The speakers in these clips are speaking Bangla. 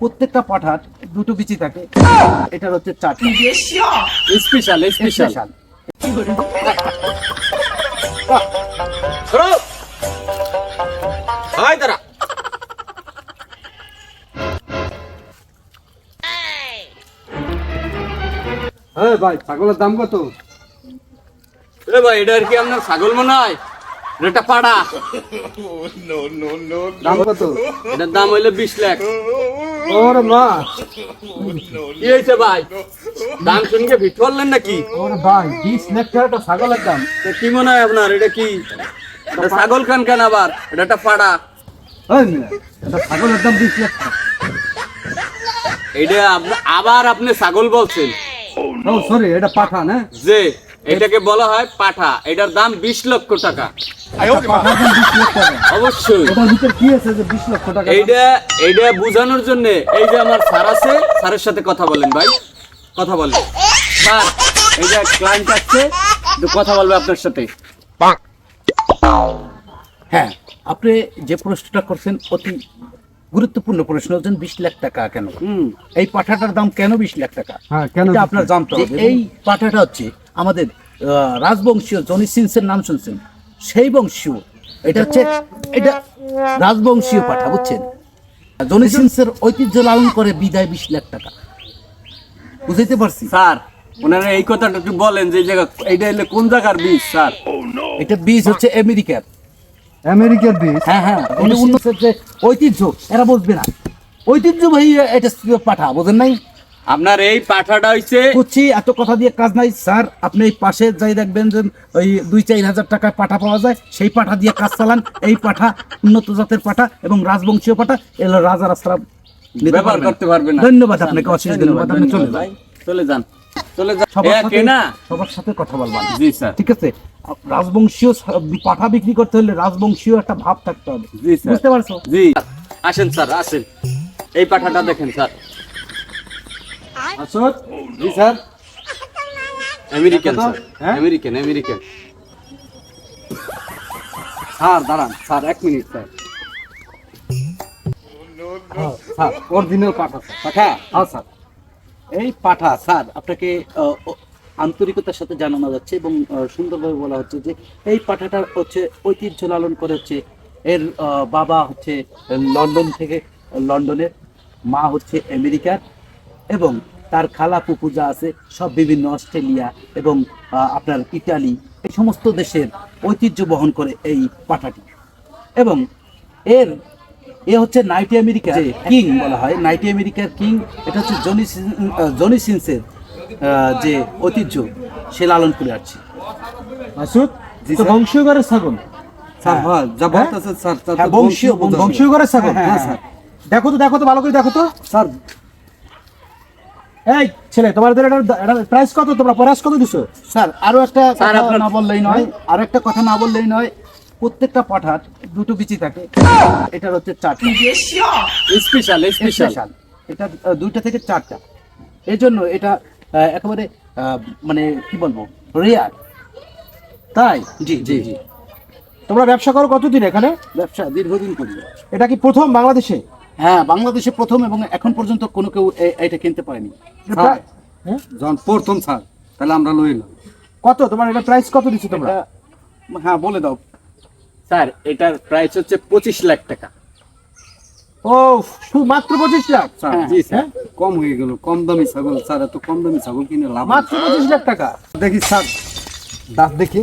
প্রত্যেকটা পাঠার দুটো বিচি থাকে। এটার হচ্ছে চারটি স্পেশাল স্পেশাল স্পেশাল হাই তারা হ্যাঁ ভাই ছাগলের দাম কত? ভাই এটা আর কি আপনার ছাগল মনে হয়? এটা পাড়া। দাম কত? এটার দাম হইল বিশ লাখ। ওরে মা। কি হয়েছে ভাই? দাম শুনকে ভিট করলেন নাকি? ওরে ভাই বিশ লাখ টাকা ছাগলের দাম। তো কি মনে হয় আপনার? এটা কি? ছাগল খান কেন আবার? এটা একটা পাড়া। এটা ছাগলের দাম বিশ লাখ টাকা। এটা আবার আপনি ছাগল বলছেন। ও সরি এটা পাঠা না যে এটাকে বলা হয় পাঠা। এটার দাম বিশ লক্ষ টাকা। পাঠার দাম বিশ লাখ টাকা। অবশ্যই। ওটার ভিতরে কি আছে যে বিশ লক্ষ টাকা? এইটা এইটা বোঝানোর জন্য এই যে আমার স্যার আছে স্যারের সাথে কথা বলেন ভাই। কথা বলেন। স্যার এই যে ক্লায়েন্ট আসছে কথা বলবে আপনার সাথে। হ্যাঁ আপনি যে প্রশ্নটা করছেন অতি গুরুত্বপূর্ণ প্রশ্ন হচ্ছেন বিশ লাখ টাকা কেন? হুম। এই পাঠাটার দাম কেন বিশ লাখ টাকা? হ্যাঁ কেন আপনার জানতে এই পাঠাটা হচ্ছে আমাদের আহ, রাজবংশীয় জনি সিন্সের নাম শুনছেন? সেই বংশীয়। এটা হচ্ছে এটা রাজবংশীয় পাঠা বুঝছেন? জনি সিন্সের ঐতিহ্য লালন করে বিদায় বিশ লাখ টাকা। বুঝাইতে পারছি? স্যার ওনারা এই কথাটা একটু বলেন যে এই জায়গা এটা হলে কোন জায়গার বীজ স্যার? এটা বীজ হচ্ছে আমেরিকার। আমেরিকার বীজ? হ্যাঁ হ্যাঁ এটা উন্নতের ঐতিহ্য এরা বুঝবে না। ঐতিহ্য ভাই এটা পাঠা বোঝেন নাই? আপনার এই পাঠাটা হইছে করছি এত কথা দিয়ে কাজ নাই। স্যার আপনি এই পাশে যাই দেখবেন যে ওই দুই চার হাজার টাকায় পাঠা পাওয়া যায়। সেই পাঠা দিয়ে কাজ চালান। এই পাঠা উন্নত জাতের পাঠা এবং রাজবংশীয় পাঠা। এগুলো রাজা রাস্তা ব্যবহার করতে পারবে না। ধন্যবাদ আপনাকে অশেষ ধন্যবাদ। আপনি চলে যান। চলে যান। চলে যান। সবার সাথে কেনা সবার সাথে কথা বলবেন। জি স্যার। ঠিক আছে? রাজবংশীয় পাঠা বিক্রি করতে হলে রাজবংশীয় একটা ভাব থাকতে হবে। বুঝতে পারছ? জি আসেন স্যার আসেন। এই পাঠাটা দেখেন স্যার। আসত জি স্যার। American sir. হ্যাঁ? American American. স্যার দাঁড়ান। স্যার এক মিনিট স্যার। স্যার অরিজিনাল পাঠা স্যার। পাঠা? হ্যাঁ স্যার। এই পাঠা স্যার আপনাকে আন্তরিকতার সাথে জানানো যাচ্ছে এবং সুন্দরভাবে বলা হচ্ছে যে এই পাঠাটা হচ্ছে ঐতিহ্য লালন করে হচ্ছে এর বাবা হচ্ছে লন্ডন থেকে লন্ডনের মা হচ্ছে আমেরিকার এবং তার খালা পুপু যা আছে সব বিভিন্ন অস্ট্রেলিয়া এবং আপনার ইটালি এই সমস্ত দেশের ঐতিহ্য বহন করে এই পাঠাটি। এবং এর এ হচ্ছে নাইটি আমেরিকা কিং বলা হয়। নাইটি আমেরিকার কিং এটা হচ্ছে জনি জনি সিন্সের যে ঐতিহ্য সে লালন করে আসছে। জি, বংশীয় ঘরের ছাগল। স্যার হ্যাঁ। হ্যাঁ যা হ্যাঁ? বলতেছে স্যার বংশীয়, বংশীয়। ঘরের ছাগল। হ্যাঁ, স্যার। দেখো তো দেখো তো ভালো করে দেখো তো। স্যার এই ছেলে তোমাদের প্রাইস কত? তোমরা প্রাইস কত দিছো? স্যার আরও একটা কথা না বললেই নয় আরও একটা কথা না বললেই নয় প্রত্যেকটা পাঠার দুটো বিচি থাকে। এটার হচ্ছে চারটি। স্পেশাল স্পেশাল এটা দুইটা থেকে চারটা। এই জন্য এটা একেবারে আহ, মানে কি বলব রেয়ার তাই? জি জি জি। তোমরা ব্যবসা করো কতদিন এখানে? ব্যবসা দীর্ঘদিন করি। এটা কি প্রথম বাংলাদেশে? হ্যাঁ বাংলাদেশে প্রথম এবং এখন পর্যন্ত কোনো কেউ এটা কিনতে পারেনি। হ্যাঁ? যখন প্রথম স্যার তাহলে আমরা লইলাম কত? তোমার এটা প্রাইস কত দিচ্ছ তোমরা? হ্যাঁ বলে দাও। স্যার এটার প্রাইস হচ্ছে পঁচিশ লাখ টাকা। ও মাত্র পঁচিশ লাখ? স্যার হ্যাঁ, জি স্যার। কম হয়ে গেল কম দামি ছাগল। স্যার এত কম দামি ছাগল কিনে লাভ মাত্র পঁচিশ লাখ টাকা? দেখি স্যার দাঁত দেখি।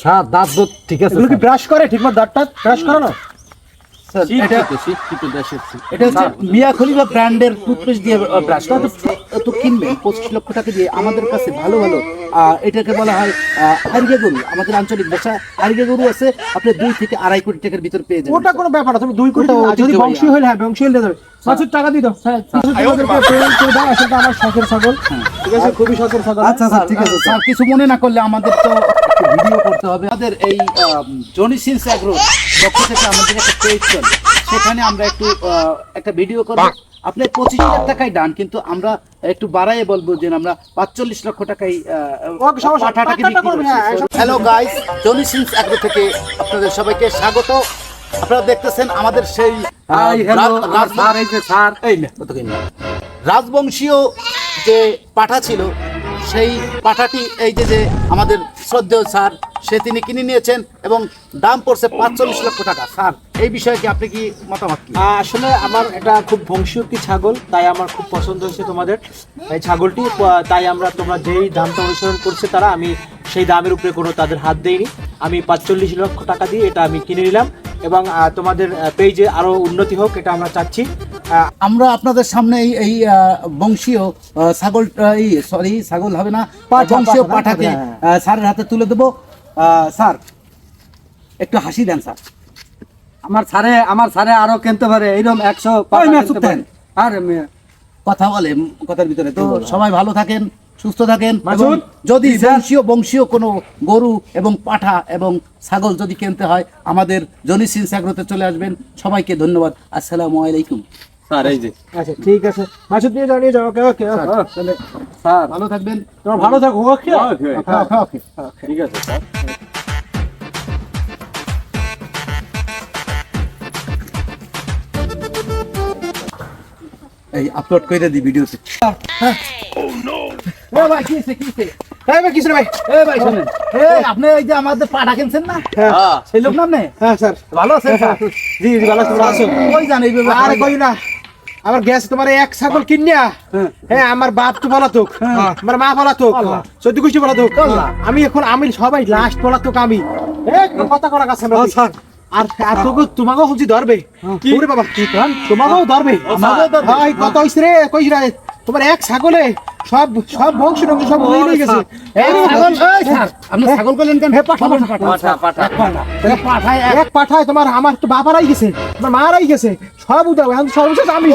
স্যার দাঁত তো ঠিক আছে। ব্রাশ করে? ঠিকমতো দাঁতটা ব্রাশ করানো? এটা শিক্ষিত শিক্ষিত দেশের এটা হচ্ছে মিয়া খলিফা ব্র্যান্ডের টুথপেস্ট দিয়ে ব্রাশ তো তো কিনবেন পঁচিশ লক্ষ টাকা দিয়ে। আমাদের কাছে ভালো ভালো। এটাকে বলা হয় হারিকে গরু। আমাদের আঞ্চলিক ভাষা হারিকে গরু আছে আপনি দুই থেকে আড়াই কোটি টাকার ভিতর পেয়ে যাবেন। ওটা কোনো ব্যাপার না তুমি দুই কোটি যদি বংশী হলে হ্যাঁ বংশী হলে দেবে। প্রচুর টাকা হ্যাঁ আমার শখের ছাগল। ঠিক আছে খুবই শখের ছাগল। আচ্ছা ঠিক আছে স্যার। কিছু মনে না করলে আমাদের তো ভিডিও করতে হবে। আমাদের এই জনি সিন্স অ্যাগ্রো পক্ষ থেকে আমাদের একটা পেজ চলে। সেখানে আমরা একটু একটা ভিডিও করব। আপনি পঁচিশ লাখ টাকাই ডান কিন্তু আমরা একটু বাড়াইয়ে বলব যে আমরা পাঁচচল্লিশ লক্ষ হ্যাঁ, hello guys Johnny Sins agro থেকে আপনাদের সবাইকে স্বাগত। আপনারা দেখতেছেন আমাদের সেই? রাজবংশীয় যে পাঠা ছিল সেই পাঠাটি এই যে যে আমাদের শ্রদ্ধেয় স্যার, সে তিনি কিনে নিয়েছেন এবং দাম পড়ছে পাঁচচল্লিশ লক্ষ টাকা। স্যার, এই বিষয়ে কি আপনি কি মতামত আসলে আমার এটা খুব বংশীয় একটি ছাগল, তাই আমার খুব পছন্দ হয়েছে তোমাদের এই ছাগলটি। তাই আমরা তোমরা যেই দামটা অনুসরণ করছে তারা, আমি সেই দামের উপরে কোনো তাদের হাত দেইনি। আমি পাঁচচল্লিশ লক্ষ টাকা দিয়ে এটা আমি কিনে নিলাম এবং তোমাদের পেজে আরও উন্নতি হোক, এটা আমরা চাচ্ছি। আমরা আপনাদের সামনে এই এই বংশীয় ছাগল এই সরি ছাগল হবে না বংশীয় পাঠাকে হ্যাঁ। স্যারের হাতে তুলে দেবো। স্যার একটু হাসি দেন স্যার। আমার স্যারে আমার স্যারে আরও কিনতে পারে এইরকম একশো। আরে কথা বলে কথার ভিতরে তো সবাই ভালো থাকেন সুস্থ থাকেন। যদি বংশীয় বংশীয় কোনো গরু এবং পাঠা এবং ছাগল যদি কিনতে হয় আমাদের জনি সিন সাগরতে চলে আসবেন। সবাইকে ধন্যবাদ। আসসালামু আলাইকুম। স্যার এই যে। আচ্ছা ঠিক আছে। মাসুদ নিয়ে যাও নিয়ে যাও। ওকে ওকে ওকে। স্যার ভালো থাকবেন। তোমার ভালো থাকো ওকে? ওকে, ওকে, ওকে, ওকে। ঠিক আছে স্যার। এই আপলোড করে দি ভিডিওতে ও ভাই কি কি? এই ভাই কিছু ভাই? এ ভাই শোনেন। এ আপনি এই যে আমাদের পাঠা কিনছেন না হ্যাঁ। সেই লোক না আপনি? হ্যাঁ স্যার। ভালো আছেন স্যার? জি জি ভালো আছো, ভালো আছো। ওই জান এই ব্যাপারে আরে কই না। আমার গ্যাস তোমার এক ছাগল কিনিয়া হ্যাঁ। আমার বাপ তো বলা তোক আমার মা বলা তোক চোদ্দ কুষ্টি বলা তোক আমি এখন আমি সবাই লাস্ট বলা তোক আমি কথা করা কাছে আর তোকে তোমাকেও হচ্ছে ধরবে। কি? বাবা। তোমাকেও ধরবে। আমাকেও ধরবে? হ্যাঁ কত হইছে রে? কইস রে? তোমার এক ছাগলে সব সব বংশ টংশ সব উড়ে নিয়ে গেছে। আপনি ছাগল করলেন কেন? হে পাঠা পাঠায় এক। পাঠায় তোমার আমার তো বাবারাই গেছে তোমার মারাই গেছে। সব উদাও এখন সর্বশেষ আমি।